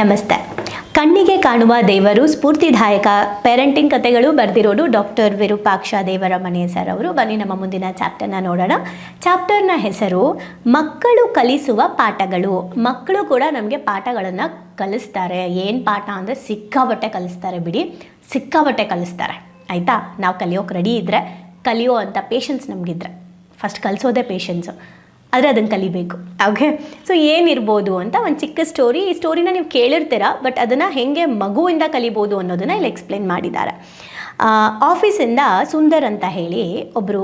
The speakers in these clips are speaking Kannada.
ನಮಸ್ತೆ. ಕಣ್ಣಿಗೆ ಕಾಣುವ ದೇವರು, ಸ್ಫೂರ್ತಿದಾಯಕ ಪೇರೆಂಟಿಂಗ್ ಕಥೆಗಳು ಬರೆದಿರೋದು ಡಾಕ್ಟರ್ ವಿರೂಪಾಕ್ಷ ದೇವರಮಣೆ ಸರ್ ಅವರು. ಬನ್ನಿ ನಮ್ಮ ಮುಂದಿನ ಚಾಪ್ಟರ್ನ ನೋಡೋಣ. ಚಾಪ್ಟರ್ನ ಹೆಸರು, ಮಕ್ಕಳು ಕಲಿಸುವ ಪಾಠಗಳು. ಮಕ್ಕಳು ಕೂಡ ನಮಗೆ ಪಾಠಗಳನ್ನು ಕಲಿಸ್ತಾರೆ. ಏನು ಪಾಠ ಅಂದರೆ ಸಿಕ್ಕಾಬಟ್ಟೆ ಕಲಿಸ್ತಾರೆ ಬಿಡಿ. ಸಿಕ್ಕಾಬಟ್ಟೆ ಕಲಿಸ್ತಾರೆ. ಆಯಿತಾ? ನಾವು ಕಲಿಯೋಕೆ ರೆಡಿ ಇದ್ದರೆ ಕಲಿಯೋ ಅಂಥ ಪೇಷನ್ಸ್ ನಮಗಿದ್ರೆ. ಫಸ್ಟ್ ಕಲಿಸೋದೇ ಪೇಷನ್ಸು ಆದರೆ ಅದನ್ನು ಕಲಿಬೇಕು. ಓಕೆ ಸೊ ಏನಿರ್ಬೋದು ಅಂತ ಒಂದು ಚಿಕ್ಕ ಸ್ಟೋರಿ ಈ ಸ್ಟೋರಿನ ನೀವು ಕೇಳಿರ್ತೀರ ಬಟ್ ಅದನ್ನು ಹೆಂಗೆ ಮಗುವಿಂದ ಕಲಿಬೋದು ಅನ್ನೋದನ್ನು ಇಲ್ಲಿ ಎಕ್ಸ್ಪ್ಲೇನ್ ಮಾಡಿದ್ದಾರೆ. ಆಫೀಸಿಂದ ಸುಂದರ್ ಅಂತ ಹೇಳಿ ಒಬ್ಬರು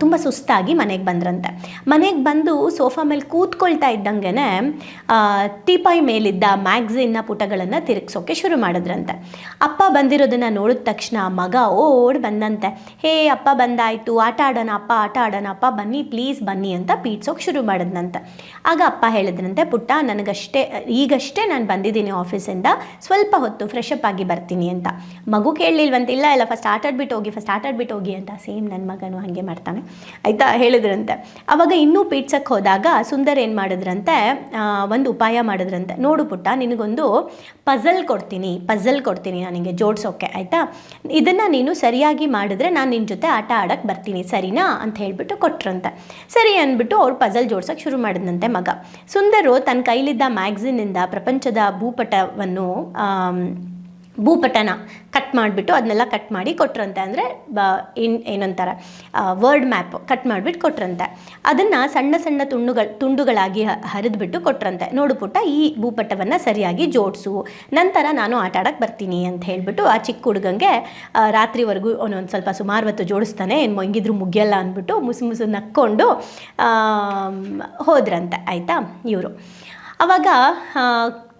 ತುಂಬ ಸುಸ್ತಾಗಿ ಮನೆಗೆ ಬಂದ್ರಂತೆ. ಮನೆಗೆ ಬಂದು ಸೋಫಾ ಮೇಲೆ ಕೂತ್ಕೊಳ್ತಾ ಇದ್ದಂಗೆ ಟೀಪಾಯಿ ಮೇಲಿದ್ದ ಮ್ಯಾಗ್ಝಿನ್ನ ಪುಟಗಳನ್ನು ತಿರುಗಿಸೋಕೆ ಶುರು ಮಾಡಿದ್ರಂತೆ. ಅಪ್ಪ ಬಂದಿರೋದನ್ನು ನೋಡಿದ ತಕ್ಷಣ ಮಗ ಓಡ್ ಬಂದಂತೆ. ಹೇ, ಅಪ್ಪ ಬಂದಾಯಿತು, ಆಟ ಆಡೋಣ, ಅಪ್ಪ, ಆಟ ಆಡೋಣ, ಅಪ್ಪ ಬನ್ನಿ, ಪ್ಲೀಸ್ ಬನ್ನಿ ಅಂತ ಪೀಡ್ಸೋಕೆ ಶುರು ಮಾಡಿದ್ನಂತೆ. ಆಗ ಅಪ್ಪ ಹೇಳಿದ್ರಂತೆ, ಪುಟ್ಟ, ನನಗಷ್ಟೇ, ಈಗಷ್ಟೇ ನಾನು ಬಂದಿದ್ದೀನಿ ಆಫೀಸಿಂದ ಸ್ವಲ್ಪ ಹೊತ್ತು ಫ್ರೆಶ್ ಅಪ್ ಆಗಿ ಬರ್ತೀನಿ ಅಂತ. ಮಗು ಕೇಳಲಿಲ್ವಂತ. ಇಲ್ಲ ಇಲ್ಲ ಫಸ್ಟ್ ಆಟ ಆಡ್ಬಿಟ್ಟು ಹೋಗಿ ಫಸ್ಟ್ ಆಟ ಆಡ್ಬಿಟ್ಟು ಹೋಗಿ ಅಂತ ಸೇಮ್ ನನ್ನ ಮಗನು ಹಾಗೆ ಮಾಡ್ತಾನೆ. ಆಯಿತಾ? ಹೇಳಿದ್ರಂತೆ. ಅವಾಗ ಇನ್ನೂ ಪೀಡ್ಸಕ್ಕೆ ಹೋದಾಗ ಸುಂದರ್ ಏನು ಮಾಡಿದ್ರಂತೆ? ಒಂದು ಉಪಾಯ ಮಾಡಿದ್ರಂತೆ. ನೋಡು ಪುಟ್ಟ, ನಿನಗೊಂದು ಪಝಲ್ ಕೊಡ್ತೀನಿ ಪಝಲ್ ಕೊಡ್ತೀನಿ ನನಗೆ ಜೋಡಿಸೋಕ್ಕೆ ಆಯಿತಾ? ಇದನ್ನು ನೀನು ಸರಿಯಾಗಿ ಮಾಡಿದ್ರೆ ನಾನು ನಿನ್ನ ಜೊತೆ ಆಟ ಆಡಕ್ಕೆ ಬರ್ತೀನಿ, ಸರಿನಾ? ಅಂತ ಹೇಳಿಬಿಟ್ಟು ಕೊಟ್ರಂತೆ. ಸರಿ ಅಂದ್ಬಿಟ್ಟು ಅವ್ರು ಪಝಲ್ ಜೋಡ್ಸೋಕ್ಕೆ ಶುರು ಮಾಡಿದಂತೆ ಮಗ. ಸುಂದರು ತನ್ನ ಕೈಲಿದ್ದ ಮ್ಯಾಗ್ಝಿನಿಂದ ಪ್ರಪಂಚದ ಭೂಪಟವನ್ನು ಭೂಪಟನ ಕಟ್ ಮಾಡಿಬಿಟ್ಟು ಅದನ್ನೆಲ್ಲ ಕಟ್ ಮಾಡಿ ಕೊಟ್ರಂತೆ ಅಂದರೆ ಬ ಏನು ಏನಂತಾರೆ ವರ್ಡ್ ಮ್ಯಾಪ್ ಕಟ್ ಮಾಡಿಬಿಟ್ಟು ಕೊಟ್ರಂತೆ. ಅದನ್ನು ಸಣ್ಣ ಸಣ್ಣ ತುಂಡುಗಳು, ತುಂಡುಗಳಾಗಿ ಹರಿದ್ಬಿಟ್ಟು ಕೊಟ್ರಂತೆ. ನೋಡು ಪುಟ್ಟ, ಈ ಭೂಪಟವನ್ನು ಸರಿಯಾಗಿ ಜೋಡಿಸು. ನಂತರ ನಾನು ಆಟ ಆಡೋಕ್ಕೆ ಬರ್ತೀನಿ ಅಂತ ಹೇಳಿಬಿಟ್ಟು ಆ ಚಿಕ್ಕ ಹುಡುಗಂಗೆ ರಾತ್ರಿವರೆಗೂ ಅವನೊಂದು ಸ್ವಲ್ಪ ಸುಮಾರು ಹೊತ್ತು ಜೋಡಿಸ್ತಾನೆ, ಏನು ಮೊಂಗಿದ್ರು ಮುಗಿಯಲ್ಲ ಅಂದ್ಬಿಟ್ಟು ಮುಸು ಮುಸು ನಕ್ಕೊಂಡು ಹೋದ್ರಂತೆ. ಆಯಿತಾ? ಇವರು. ಅವಾಗ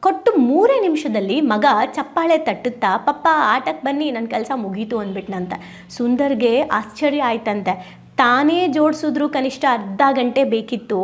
ಕೊಟ್ಟು ಮೂರೇ ನಿಮಿಷದಲ್ಲಿ ಮಗ ಚಪ್ಪಾಳೆ ತಟ್ಟುತ್ತಾ, ಪಪ್ಪ ಆಟಕ್ಕೆ ಬನ್ನಿ ನನ್ನ ಕೆಲಸ ಮುಗೀತು ಅಂದ್ಬಿಟ್ನಂತೆ. ಸುಂದರ್ಗೆ ಆಶ್ಚರ್ಯ ಆಯ್ತಂತೆ. ತಾನೇ ಜೋಡಿಸಿದ್ರು ಕನಿಷ್ಠ ಅರ್ಧ ಗಂಟೆ ಬೇಕಿತ್ತು.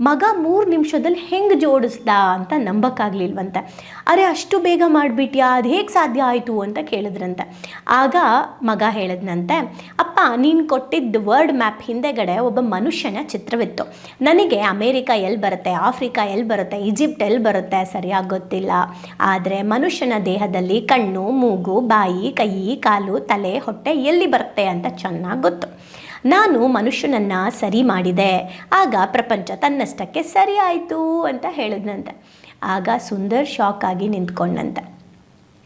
ಮಗ ಮೂರು ನಿಮಿಷದಲ್ಲಿ ಹೆಂಗೆ ಜೋಡಿಸ್ದ ಅಂತ ನಂಬಕ್ಕಾಗ್ಲಿಲ್ವಂತೆ. ಅರೆ, ಅಷ್ಟು ಬೇಗ ಮಾಡಿಬಿಟ್ಯಾ? ಅದು ಹೇಗೆ ಸಾಧ್ಯ ಆಯಿತು ಅಂತ ಕೇಳಿದ್ರಂತೆ. ಆಗ ಮಗ ಹೇಳಿದ್ನಂತೆ, ಅಪ್ಪ, ನೀನು ಕೊಟ್ಟಿದ್ದ ವರ್ಡ್ ಮ್ಯಾಪ್ ಹಿಂದೆಗಡೆ ಒಬ್ಬ ಮನುಷ್ಯನ ಚಿತ್ರವಿತ್ತು. ನನಗೆ ಅಮೇರಿಕಾ ಎಲ್ಲಿ ಬರುತ್ತೆ, ಆಫ್ರಿಕಾ ಎಲ್ಲಿ ಬರುತ್ತೆ, ಈಜಿಪ್ಟ್ ಎಲ್ಲಿ ಬರುತ್ತೆ ಸರಿಯಾಗಿ ಗೊತ್ತಿಲ್ಲ. ಆದರೆ ಮನುಷ್ಯನ ದೇಹದಲ್ಲಿ ಕಣ್ಣು, ಮೂಗು, ಬಾಯಿ, ಕೈ, ಕಾಲು, ತಲೆ, ಹೊಟ್ಟೆ ಎಲ್ಲಿ ಬರುತ್ತೆ ಅಂತ ಚೆನ್ನಾಗಿ ಗೊತ್ತು. ನಾನು ಮನುಷ್ಯನನ್ನ ಸರಿ ಮಾಡಿದೆ. ಆಗ ಪ್ರಪಂಚ ತನ್ನಷ್ಟಕ್ಕೆ ಸರಿ ಆಯಿತು ಅಂತ ಹೇಳಿದ್ನಂತೆ. ಆಗ ಸುಂದರ್ ಶಾಕ್ ಆಗಿ ನಿಂತ್ಕೊಂಡಂತೆ.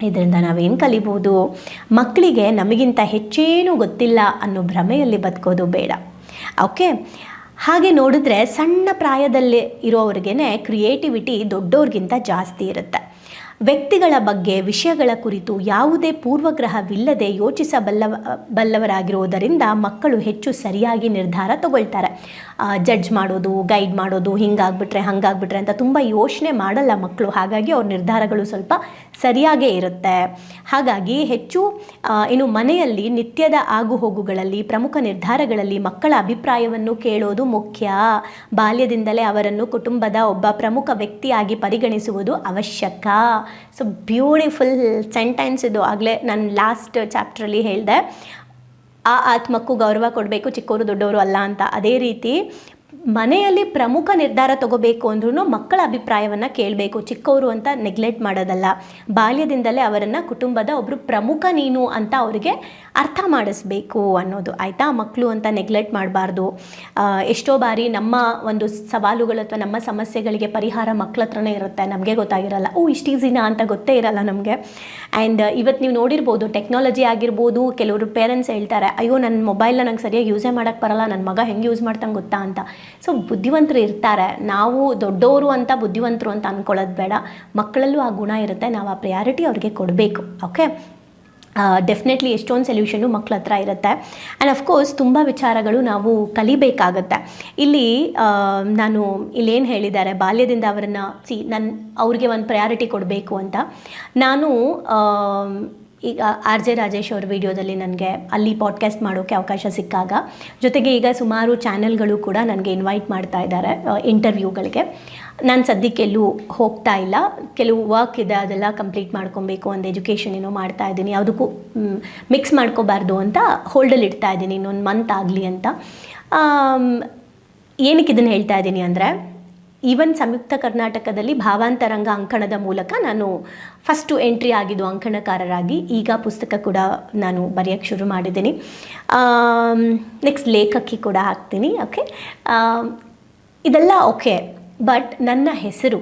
ಇದರಿಂದ ನಾವೇನು ಕಲಿಬೋದು? ಮಕ್ಕಳಿಗೆ ನಮಗಿಂತ ಹೆಚ್ಚೇನೂ ಗೊತ್ತಿಲ್ಲ ಅನ್ನೋ ಭ್ರಮೆಯಲ್ಲಿ ಬದುಕೋದು ಬೇಡ. ಓಕೆ? ಹಾಗೆ ನೋಡಿದ್ರೆ ಸಣ್ಣ ಪ್ರಾಯದಲ್ಲಿ ಇರೋವ್ರಿಗೇ ಕ್ರಿಯೇಟಿವಿಟಿ ದೊಡ್ಡವ್ರಿಗಿಂತ ಜಾಸ್ತಿ ಇರುತ್ತೆ. ವ್ಯಕ್ತಿಗಳ ಬಗ್ಗೆ ವಿಷಯಗಳ ಕುರಿತು ಯಾವುದೇ ಪೂರ್ವಗ್ರಹವಿಲ್ಲದೆ ಯೋಚಿಸಬಲ್ಲ ಬಲ್ಲವರಾಗಿರುವುದರಿಂದ ಮಕ್ಕಳು ಹೆಚ್ಚು ಸರಿಯಾಗಿ ನಿರ್ಧಾರ ತಗೊಳ್ತಾರೆ. ಜಡ್ಜ್ ಮಾಡೋದು ಗೈಡ್ ಮಾಡೋದು ಹಿಂಗಾಗ್ಬಿಟ್ರೆ ಹಂಗಾಗ್ಬಿಟ್ರೆ ಅಂತ ತುಂಬ ಯೋಚನೆ ಮಾಡಲ್ಲ ಮಕ್ಕಳು. ಹಾಗಾಗಿ ಅವ್ರ ನಿರ್ಧಾರಗಳು ಸ್ವಲ್ಪ ಸರಿಯಾಗೇ ಇರುತ್ತೆ. ಹಾಗಾಗಿ ಹೆಚ್ಚು ಏನು ಮನೆಯಲ್ಲಿ ನಿತ್ಯದ ಆಗುಹೋಗುಗಳಲ್ಲಿ, ಪ್ರಮುಖ ನಿರ್ಧಾರಗಳಲ್ಲಿ ಮಕ್ಕಳ ಅಭಿಪ್ರಾಯವನ್ನು ಕೇಳೋದು ಮುಖ್ಯ. ಬಾಲ್ಯದಿಂದಲೇ ಅವರನ್ನು ಕುಟುಂಬದ ಒಬ್ಬ ಪ್ರಮುಖ ವ್ಯಕ್ತಿಯಾಗಿ ಪರಿಗಣಿಸುವುದು ಅವಶ್ಯಕ. ಸೊ ಬ್ಯೂಟಿಫುಲ್ ಸೆಂಟೆನ್ಸ್ ಇದು. ಆಗಲೇ ನಾನು ಲಾಸ್ಟ್ ಚಾಪ್ಟ್ರಲ್ಲಿ ಹೇಳಿದೆ. ಆ ಆತ್ಮಕ್ಕೂ ಗೌರವ ಕೊಡಬೇಕು ಚಿಕ್ಕವರು ದೊಡ್ಡವರು ಅಲ್ಲ ಅಂತ. ಅದೇ ರೀತಿ ಮನೆಯಲ್ಲಿ ಪ್ರಮುಖ ನಿರ್ಧಾರ ತಗೋಬೇಕು ಅಂದ್ರೂ ಮಕ್ಕಳ ಅಭಿಪ್ರಾಯವನ್ನು ಕೇಳಬೇಕು. ಚಿಕ್ಕವರು ಅಂತ ನೆಗ್ಲೆಕ್ಟ್ ಮಾಡೋದಲ್ಲ. ಬಾಲ್ಯದಿಂದಲೇ ಅವರನ್ನು ಕುಟುಂಬದ ಒಬ್ಬರು ಪ್ರಮುಖ ನೀನು ಅಂತ ಅವರಿಗೆ ಅರ್ಥ ಮಾಡಿಸ್ಬೇಕು ಅನ್ನೋದು, ಆಯಿತಾ ಮಕ್ಕಳು ಅಂತ ನೆಗ್ಲೆಕ್ಟ್ ಮಾಡಬಾರ್ದು. ಎಷ್ಟೋ ಬಾರಿ ನಮ್ಮ ಒಂದು ಸವಾಲುಗಳು ಅಥವಾ ನಮ್ಮ ಸಮಸ್ಯೆಗಳಿಗೆ ಪರಿಹಾರ ಮಕ್ಕಳ ಹತ್ರನೇ ಇರುತ್ತೆ, ನಮಗೆ ಗೊತ್ತಾಗಿರಲ್ಲ. ಓ, ಇಷ್ಟು ಈಸಿನಾ ಅಂತ ಗೊತ್ತೇ ಇರಲ್ಲ ನಮಗೆ. ಆ್ಯಂಡ್ ಇವತ್ತು ನೀವು ನೋಡಿರ್ಬೋದು ಟೆಕ್ನಾಲಜಿ ಆಗಿರ್ಬೋದು, ಕೆಲವರು ಪೇರೆಂಟ್ಸ್ ಹೇಳ್ತಾರೆ, ಅಯ್ಯೋ ನನ್ನ ಮೊಬೈಲ್ನ ನಂಗೆ ಸರಿಯಾಗಿ ಯೂಸೇ ಮಾಡೋಕ್ಕೆ ಬರಲ್ಲ ನನ್ನ ಮಗ ಹೆಂಗೆ ಯೂಸ್ ಮಾಡ್ತಂಗೆ ಗೊತ್ತಾ ಅಂತ. ಸೊ ಬುದ್ಧಿವಂತರು ಇರ್ತಾರೆ. ನಾವು ದೊಡ್ಡವರು ಅಂತ ಬುದ್ಧಿವಂತರು ಅಂತ ಅಂದ್ಕೊಳ್ಳೋದು ಬೇಡ. ಮಕ್ಕಳಲ್ಲೂ ಆ ಗುಣ ಇರುತ್ತೆ. ನಾವು ಆ ಪ್ರಿಯಾರಿಟಿ ಅವ್ರಿಗೆ ಕೊಡಬೇಕು. ಓಕೆ ಡೆಫಿನೆಟ್ಲಿ ಎಷ್ಟೊಂದು ಸೊಲ್ಯೂಷನ್ನು ಮಕ್ಕಳ ಹತ್ರ ಇರುತ್ತೆ. ಆ್ಯಂಡ್ ಅಫ್ಕೋರ್ಸ್ ತುಂಬ ವಿಚಾರಗಳು ನಾವು ಕಲಿಬೇಕಾಗತ್ತೆ. ಇಲ್ಲಿ ನಾನು ಇಲ್ಲೇನು ಹೇಳಿದ್ದಾರೆ, ಬಾಲ್ಯದಿಂದ ಅವರನ್ನು, ಸಿ ನನ್ನ ಅವ್ರಿಗೆ ಒಂದು ಪ್ರಯಾರಿಟಿ ಕೊಡಬೇಕು ಅಂತ. ನಾನು ಈಗ ಆರ್ ಜೆ ರಾಜೇಶ್ ಅವ್ರ ವಿಡಿಯೋದಲ್ಲಿ ನನಗೆ ಅಲ್ಲಿ ಪಾಡ್ಕಾಸ್ಟ್ ಮಾಡೋಕ್ಕೆ ಅವಕಾಶ ಸಿಕ್ಕಾಗ. ಜೊತೆಗೆ ಈಗ ಸುಮಾರು ಚಾನೆಲ್ಗಳು ಕೂಡ ನನಗೆ ಇನ್ವೈಟ್ ಮಾಡ್ತಾ ಇದ್ದಾರೆ ಇಂಟರ್ವ್ಯೂಗಳಿಗೆ ನಾನು ಸದ್ಯಕ್ಕೆಲ್ಲೂ ಹೋಗ್ತಾ ಇಲ್ಲ. ಕೆಲವು ವರ್ಕ್ ಇದೆ, ಅದೆಲ್ಲ ಕಂಪ್ಲೀಟ್ ಮಾಡ್ಕೊಬೇಕು, ಒಂದು ಎಜುಕೇಷನ್ ಏನೋ ಮಾಡ್ತಾ ಇದ್ದೀನಿ. ಯಾವುದಕ್ಕೂ ಮಿಕ್ಸ್ ಮಾಡ್ಕೋಬಾರ್ದು ಅಂತ ಹೋಲ್ಡಲ್ಲಿ ಇಡ್ತಾ ಇದ್ದೀನಿ. ಇನ್ನೊಂದು ಮಂತ್ ಆಗಲಿ ಅಂತ. ಏನಕ್ಕೆ ಇದನ್ನು ಹೇಳ್ತಾ ಇದ್ದೀನಿ ಅಂದರೆ ಈವನ್ ಸಂಯುಕ್ತ ಕರ್ನಾಟಕದಲ್ಲಿ ಭಾವಾಂತರಂಗ ಅಂಕಣದ ಮೂಲಕ ನಾನು ಫಸ್ಟು ಎಂಟ್ರಿ ಆಗಿದ್ದು ಅಂಕಣಕಾರರಾಗಿ, ಈಗ ಪುಸ್ತಕ ಕೂಡ ನಾನು ಬರೆಯೋಕ್ಕೆ ಶುರು ಮಾಡಿದ್ದೀನಿ. ನೆಕ್ಸ್ಟ್ ಲೇಖಕಿ ಕೂಡ ಹಾಕ್ತೀನಿ ಓಕೆ ಇದೆಲ್ಲ ಓಕೆ ಬಟ್ ನನ್ನ ಹೆಸರು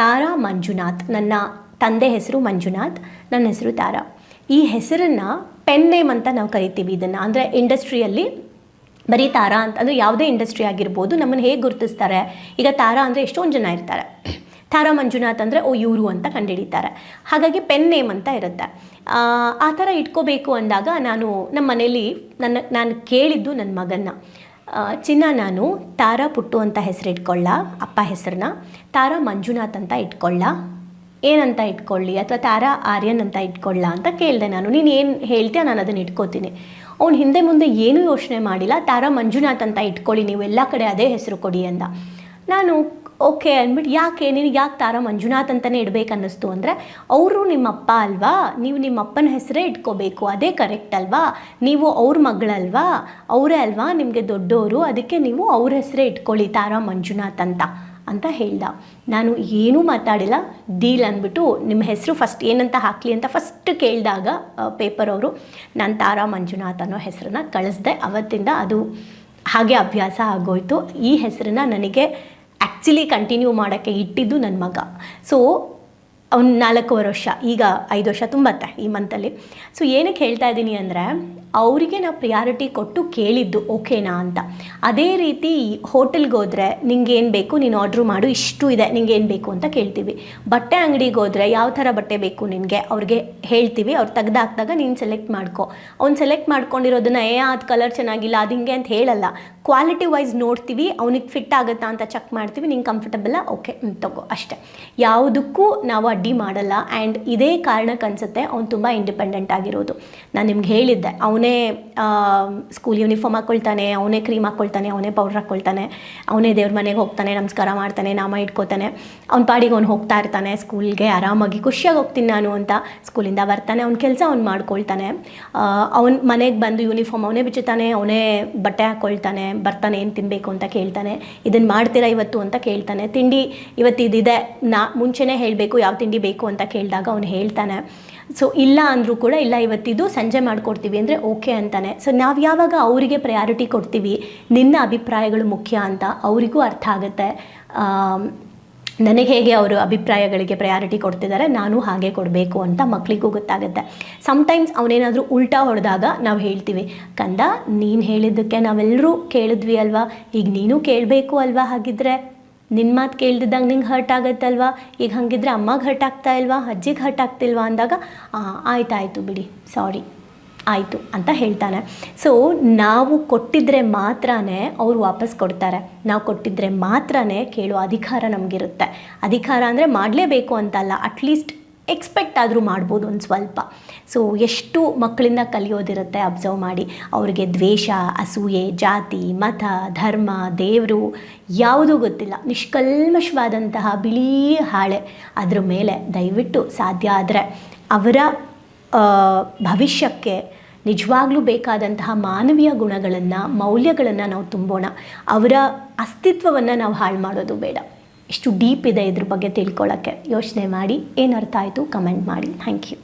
ತಾರಾ ಮಂಜುನಾಥ್, ನನ್ನ ತಂದೆ ಹೆಸರು ಮಂಜುನಾಥ್, ನನ್ನ ಹೆಸರು ತಾರಾ. ಈ ಹೆಸರನ್ನು ಪೆನ್ ನೇಮ್ ಅಂತ ನಾವು ಕರಿತೀವಿ ಇದನ್ನು. ಅಂದರೆ ಇಂಡಸ್ಟ್ರಿಯಲ್ಲಿ ಬರೀ ತಾರಾ ಅಂತ ಅಂದರೆ ಯಾವುದೇ ಇಂಡಸ್ಟ್ರಿ ಆಗಿರ್ಬೋದು ನಮ್ಮನ್ನು ಹೇಗೆ ಗುರುತಿಸ್ತಾರೆ? ಈಗ ತಾರಾ ಅಂದರೆ ಎಷ್ಟೊಂದು ಜನ ಇರ್ತಾರೆ. ತಾರಾ ಮಂಜುನಾಥ್ ಅಂದರೆ ಓ ಇವರು ಅಂತ ಕಂಡುಹಿಡಿತಾರೆ ಹಾಗಾಗಿ ಪೆನ್ ನೇಮ್ ಅಂತ ಇರುತ್ತೆ. ಆ, ಥರ ಇಟ್ಕೋಬೇಕು ಅಂದಾಗ ನಾನು ನಮ್ಮ ಮನೇಲಿ ನನ್ನ ನಾನು ಕೇಳಿದ್ದು ನನ್ನ ಮಗನ್ನ. ಚಿನ್ನ ನಾನು ತಾರಾ ಪುಟ್ಟು ಅಂತ ಹೆಸರು ಇಟ್ಕೊಳ್ಳ ಅಪ್ಪ ಹೆಸರನ್ನ. ತಾರಾ ಮಂಜುನಾಥ್ ಅಂತ ಇಟ್ಕೊಳ್ಳ. ಏನಂತ ಇಟ್ಕೊಳ್ಳಿ? ಅಥವಾ ತಾರಾ ಆರ್ಯನ್ ಅಂತ ಇಟ್ಕೊಳ್ಳ ಅಂತ ಕೇಳಿದೆ ನಾನು. ನೀನು ಏನು ಹೇಳ್ತೀಯ ನಾನು ಅದನ್ನು ಇಟ್ಕೋತೀನಿ. ಅವ್ನು ಹಿಂದೆ ಮುಂದೆ ಏನೂ ಯೋಚನೆ ಮಾಡಿಲ್ಲ. ತಾರಾ ಮಂಜುನಾಥ್ ಅಂತ ಇಟ್ಕೊಳ್ಳಿ, ನೀವು ಎಲ್ಲ ಕಡೆ ಅದೇ ಹೆಸರು ಕೊಡಿ ಅಂದ ನಾನು, ಓಕೆ ಅಂದ್ಬಿಟ್ಟು, ಯಾಕೆ? ನಿನಗೆ ಯಾಕೆ ತಾರಾ ಮಂಜುನಾಥ್ ಅಂತಲೇ ಇಡಬೇಕು ಅನ್ನಿಸ್ತು ಅಂದರೆ, ಅವರು ನಿಮ್ಮಪ್ಪ ಅಲ್ವಾ? ನೀವು ನಿಮ್ಮ ಅಪ್ಪನ ಹೆಸರೇ ಇಟ್ಕೋಬೇಕು. ಅದೇ ಕರೆಕ್ಟ್ ಅಲ್ವಾ? ನೀವು ಅವ್ರ ಮಗಳಲ್ವಾ? ಅವರೇ ಅಲ್ವಾ? ನಿಮಗೆ ದೊಡ್ಡವರು ಅದಕ್ಕೆ ನೀವು ಅವ್ರ ಹೆಸರೇ ಇಟ್ಕೊಳ್ಳಿ ತಾರಾ ಮಂಜುನಾಥ್ ಅಂತ. ಅಂತ ಹೇಳ್ದ. ನಾನು ಏನೂ ಮಾತಾಡಿಲ್ಲ. ಡೀಲ್ ಅಂದ್ಬಿಟ್ಟು ನಿಮ್ಮ ಹೆಸರು ಫಸ್ಟ್ ಏನಂತ ಹಾಕಲಿ ಅಂತ ಫಸ್ಟ್ ಕೇಳಿದಾಗ ಪೇಪರ್ ಅವರು, ನಾನು ತಾರಾ ಮಂಜುನಾಥ್ ಅನ್ನೋ ಹೆಸರನ್ನ ಕಳಿಸ್ದೆ. ಅವತ್ತಿಂದ ಅದು ಹಾಗೆ ಅಭ್ಯಾಸ ಆಗೋಯ್ತು. ಈ ಹೆಸರನ್ನ ನನಗೆ ಆ್ಯಕ್ಚುಲಿ ಕಂಟಿನ್ಯೂ ಮಾಡೋಕ್ಕೆ ಇಟ್ಟಿದ್ದು ನನ್ನ ಮಗ. ಸೊ ಅವ್ನು ನಾಲ್ಕೂವರೆ ವರ್ಷ, ಈಗ ಐದು ವರ್ಷ ತುಂಬತ್ತೆ ಈ ಮಂತಲ್ಲಿ ಸೊ ಏನಕ್ಕೆ ಹೇಳ್ತಾ ಇದ್ದೀನಿ ಅಂದರೆ ಅವರಿಗೆ ನಾವು ಪ್ರಿಯಾರಿಟಿ ಕೊಟ್ಟು ಕೇಳಿದ್ದು ಓಕೆನಾ ಅಂತ. ಅದೇ ರೀತಿ ಹೋಟೆಲ್ಗೆ ಹೋದರೆ ನಿಂಗೆ ಏನು ಬೇಕು ನೀನು ಆರ್ಡ್ರ್ ಮಾಡು, ಇಷ್ಟು ಇದೆ, ನಿಂಗೆ ಏನು ಬೇಕು ಅಂತ ಕೇಳ್ತೀವಿ. ಬಟ್ಟೆ ಅಂಗಡಿಗೆ ಹೋದರೆ ಯಾವ ಥರ ಬಟ್ಟೆ ಬೇಕು ನಿನಗೆ? ಅವ್ರಿಗೆ ಹೇಳ್ತೀವಿ, ಅವ್ರು ತೆಗ್ದಾಕ್ದಾಗ ನೀನು ಸೆಲೆಕ್ಟ್ ಮಾಡ್ಕೊ. ಅವ್ನು ಸೆಲೆಕ್ಟ್ ಮಾಡ್ಕೊಂಡಿರೋದನ್ನ, ಏ, ಅದು ಕಲರ್ ಚೆನ್ನಾಗಿಲ್ಲ, ಅದು ಹಿಂಗೆ ಅಂತ ಹೇಳಲ್ಲ. ಕ್ವಾಲಿಟಿ ವೈಸ್ ನೋಡ್ತೀವಿ, ಅವ್ನಿಗೆ ಫಿಟ್ ಆಗುತ್ತಾ ಅಂತ ಚೆಕ್ ಮಾಡ್ತೀವಿ, ನಿಂಗೆ ಕಂಫರ್ಟಬಲ್ಲ ಓಕೆ ತಗೋ, ಅಷ್ಟೆ. ಯಾವುದಕ್ಕೂ ನಾವು ಅಡ್ಡಿ ಮಾಡಲ್ಲ ಆ್ಯಂಡ್ ಇದೇ ಕಾರಣಕ್ಕೆ ಅನಿಸುತ್ತೆ ಅವ್ನು ತುಂಬ ಇಂಡಿಪೆಂಡೆಂಟ್ ಆಗಿರೋದು. ನಾನು ನಿಮ್ಗೆ ಹೇಳಿದ್ದೆ, ಅವನೇ ಸ್ಕೂಲ್ ಯೂನಿಫಾರ್ಮ್ ಹಾಕ್ಕೊಳ್ತಾನೆ ಅವನೇ ಕ್ರೀಮ್ ಹಾಕ್ಕೊಳ್ತಾನೆ ಅವನೇ ಪೌಡ್ರ್ ಹಾಕ್ಕೊಳ್ತಾನೆ ಅವನೇ ದೇವ್ರ ಮನೆಗೆ ಹೋಗ್ತಾನೆ, ನಮಸ್ಕಾರ ಮಾಡ್ತಾನೆ, ನಾಮ ಇಟ್ಕೋತಾನೆ. ಅವ್ನ ಪಾಡಿಗೆ ಅವ್ನು ಹೋಗ್ತಾ ಇರ್ತಾನೆ ಸ್ಕೂಲ್ಗೆ ಆರಾಮಾಗಿ ಖುಷಿಯಾಗಿ ಹೋಗ್ತೀನಿ ನಾನು ಅಂತ ಸ್ಕೂಲಿಂದ ಬರ್ತಾನೆ, ಅವ್ನ ಕೆಲಸ ಅವ್ನು ಮಾಡ್ಕೊಳ್ತಾನೆ. ಅವ್ನ ಮನೆಗೆ ಬಂದು ಯೂನಿಫಾರ್ಮ್ ಅವನೇ ಬಿಚ್ಚುತ್ತಾನೆ, ಅವನೇ ಬಟ್ಟೆ ಹಾಕ್ಕೊಳ್ತಾನೆ ಬರ್ತಾನೆ, ಏನು ತಿನ್ನಬೇಕು ಅಂತ ಕೇಳ್ತಾನೆ ಇದನ್ನು ಮಾಡ್ತೀರಾ ಇವತ್ತು ಅಂತ ಕೇಳ್ತಾನೆ. ತಿಂಡಿ ಇವತ್ತು ಇದಿದೆ ನಾ ಮುಂಚೆನೇ ಹೇಳಬೇಕು, ಯಾವ ತಿಂಡಿ ಬೇಕು ಅಂತ ಕೇಳಿದಾಗ ಅವನು ಹೇಳ್ತಾನೆ. ಸೊ ಇಲ್ಲ ಅಂದರೂ ಕೂಡ ಇಲ್ಲ, ಇವತ್ತಿದು ಸಂಜೆ ಮಾಡಿಕೊಡ್ತೀವಿ ಅಂದರೆ ಓಕೆ ಅಂತಾನೆ. ಸೊ ನಾವು ಯಾವಾಗ ಅವರಿಗೆ ಪ್ರಯಾರಿಟಿ ಕೊಡ್ತೀವಿ, ನಿನ್ನ ಅಭಿಪ್ರಾಯಗಳು ಮುಖ್ಯ ಅಂತ ಅವರಿಗೂ ಅರ್ಥ ಆಗುತ್ತೆ. ನನಗೆ ಹೇಗೆ ಅವರು ಅಭಿಪ್ರಾಯಗಳಿಗೆ ಪ್ರಯಾರಿಟಿ ಕೊಡ್ತಿದ್ದಾರೆ ನಾನು ಹಾಗೆ ಕೊಡಬೇಕು ಅಂತ ಮಕ್ಕಳಿಗೂ ಗೊತ್ತಾಗುತ್ತೆ. ಸಮ್ಟೈಮ್ಸ್ ಅವನೇನಾದರೂ ಉಲ್ಟಾ ಹೊಡೆದಾಗ ನಾವು ಹೇಳ್ತೀವಿ, ಕಂದ, ನೀನು ಹೇಳಿದ್ದಕ್ಕೆ ನಾವೆಲ್ಲರೂ ಕೇಳಿದ್ವಿ ಅಲ್ವಾ? ಈಗ ನೀನು ಕೇಳಬೇಕು ಅಲ್ವಾ ಹಾಗಿದ್ರೆ? ನಿನ್ನ ಮಾತು ಕೇಳ್ದಿದ್ದಾಗ ನಿಂಗೆ ಹರ್ಟ್ ಆಗುತ್ತಲ್ವಾ ಈಗ ಹಾಗಿದ್ರೆ ಅಮ್ಮಗೆ ಹರ್ಟ್ ಆಗ್ತಾ ಇಲ್ವಾ? ಅಜ್ಜಿಗೆ ಹರ್ಟ್ ಆಗ್ತಿಲ್ವಾ ಅಂದಾಗ ಆಯ್ತಾಯಿತು ಬಿಡಿ ಸಾರಿ ಆಯಿತು, ಅಂತ ಹೇಳ್ತಾನೆ. ಸೊ ನಾವು ಕೊಟ್ಟಿದ್ರೆ ಮಾತ್ರನೇ ಅವ್ರು ವಾಪಸ್ ಕೊಡ್ತಾರೆ. ನಾವು ಕೊಟ್ಟಿದ್ರೆ ಮಾತ್ರನೇ ಕೇಳೋ ಅಧಿಕಾರ ನಮಗಿರುತ್ತೆ. ಅಧಿಕಾರ ಅಂದರೆ ಮಾಡಲೇಬೇಕು ಅಂತಲ್ಲ ಅಟ್ಲೀಸ್ಟ್ ಎಕ್ಸ್ಪೆಕ್ಟ್ ಆದರೂ ಮಾಡ್ಬೋದು ಒಂದು ಸ್ವಲ್ಪ. ಸೊ ಎಷ್ಟು ಮಕ್ಕಳಿಂದ ಕಲಿಯೋದಿರುತ್ತೆ ಅಬ್ಸರ್ವ್ ಮಾಡಿ. ಅವರಿಗೆ ದ್ವೇಷ, ಅಸೂಯೆ, ಜಾತಿ, ಮತ, ಧರ್ಮ, ದೇವರು ಯಾವುದೂ ಗೊತ್ತಿಲ್ಲ. ನಿಷ್ಕಲ್ಮಶವಾದಂತಹ ಬಿಳಿ ಹಾಳೆ ಅದ್ರ ಮೇಲೆ ದಯವಿಟ್ಟು ಸಾಧ್ಯ ಆದರೆ ಅವರ ಭವಿಷ್ಯಕ್ಕೆ ನಿಜವಾಗ್ಲೂ ಬೇಕಾದಂತಹ ಮಾನವೀಯ ಗುಣಗಳನ್ನು, ಮೌಲ್ಯಗಳನ್ನು ನಾವು ತುಂಬೋಣ. ಅವರ ಅಸ್ತಿತ್ವವನ್ನು ನಾವು ಹಾಳು ಮಾಡೋದು ಬೇಡ. ಎಷ್ಟು ಡೀಪ್ ಇದೆ ಇದ್ರ ಬಗ್ಗೆ ತಿಳ್ಕೊಳ್ಳೋಕ್ಕೆ ಯೋಚನೆ ಮಾಡಿ, ಏನು ಅರ್ಥ ಆಯಿತು ಕಮೆಂಟ್ ಮಾಡಿ. Thank you